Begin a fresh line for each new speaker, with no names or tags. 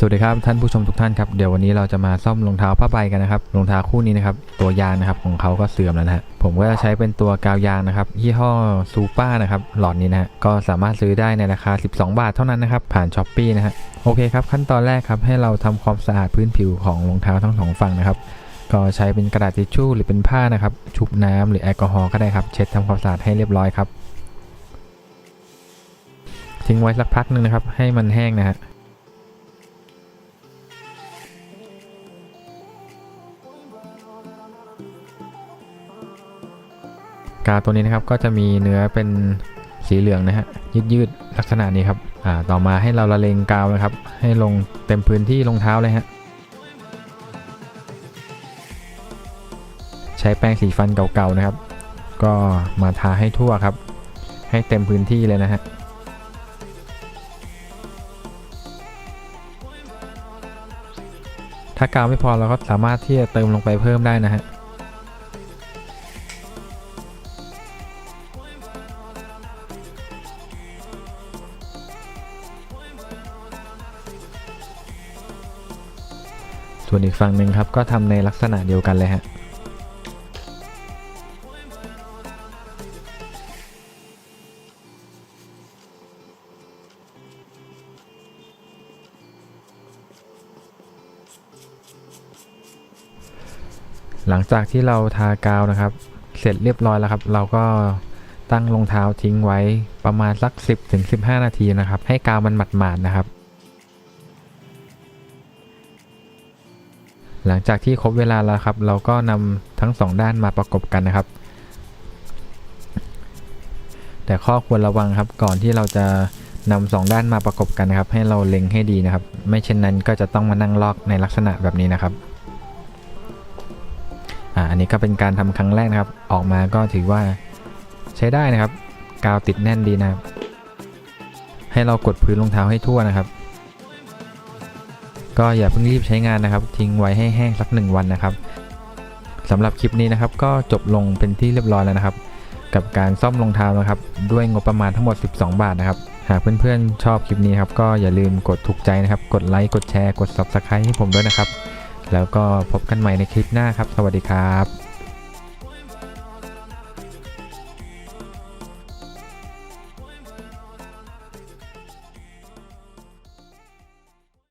สวัสดีครับท่านผู้ชมทุกท่านครับเดี๋ยววันนี้เราจะมาซ่อมรองเท้าผ้าใบกันนะครับรองเท้าคู่นี้นะครับตัวยางนะครับของเขาก็เสื่อมแล้วนะฮะผมก็จะใช้เป็นตัวกาวยางนะครับยี่ห้อซูป้านะครับหลอดนี้นะฮะก็สามารถซื้อได้ในราคา 12 บาทเท่านั้นนะครับผ่านช้อปปีนะฮะโอเคครับขั้นตอนแรกครับให้เราทำความสะอาดพื้นผิวของรองเท้าทั้งสองฝั่งนะครับก็ใช้เป็นกระดาษทิชชู่หรือเป็นผ้านะครับชุบน้ำหรือแอลกอฮอล์ก็ได้ครับเช็ดทำความสะอาดให้เรียบร้อยครับทิ้งไว้สักพักหนึ่งนะครับให้มันแห้งนะฮะ กาตัวนี้นะครับก็จะมีเนื้อเป็นสีเหลืองนะฮะยืดยืดๆลักษณะนี้ครับอ่าต่อมาให้เราละเลงกาวนะครับ ให้ลงเต็มพื้นที่รองเท้าเลยฮะใช้แป้งสีฟันเก่าๆนะครับ ก็มาทาให้ทั่วครับ ให้เต็มพื้นที่เลยนะฮะถ้ากาวไม่พอเราก็สามารถที่จะเติมลงไปเพิ่มได้นะฮะ ส่วนอีกฝั่งหนึ่งครับก็ทำในลักษณะเดียวกันเลยฮะหลังจากที่เราทากาวนะครับ เสร็จเรียบร้อยแล้วครับ เราก็ตั้งรองเท้าทิ้งไว้ประมาณสัก 10-15 นาทีนะครับ ให้กาวมันหมาดๆนะครับ หลังจากที่ครบเวลาแล้วครับ เราก็นำทั้งสองด้านมาประกบกันนะครับ แต่ข้อควรระวังครับก่อนที่เราจะนำสองด้านมาประกบกันนะครับ ให้เราเล็งให้ดีนะครับ ไม่เช่นนั้นก็จะต้องมานั่งลอกในลักษณะแบบนี้นะครับอ่าอันนี้ก็เป็นการทำครั้งแรกนะครับ ออกมาก็ถือว่าใช้ได้นะครับ กาวติดแน่นดีนะครับ ให้เรากดพื้นรองเท้าให้ทั่วนะครับ ก็อย่าเพิ่งรีบใช้งานนะครับ ทิ้งไว้ให้แห้งสักหนึ่งวันนะครับสำหรับคลิปนี้นะครับ ก็จบลงเป็นที่เรียบร้อยแล้วนะครับ กับการซ่อมรองเท้านะครับ ด้วยงบประมาณทั้งหมด 12 บาทนะครับ หากเพื่อนๆชอบคลิปนี้ครับก็อย่าลืมกดถูกใจนะครับ กดไลค์กดแชร์กด subscribe ให้ผมด้วยนะครับ แล้วก็พบกันใหม่ในคลิปหน้าครับ สวัสดีครับ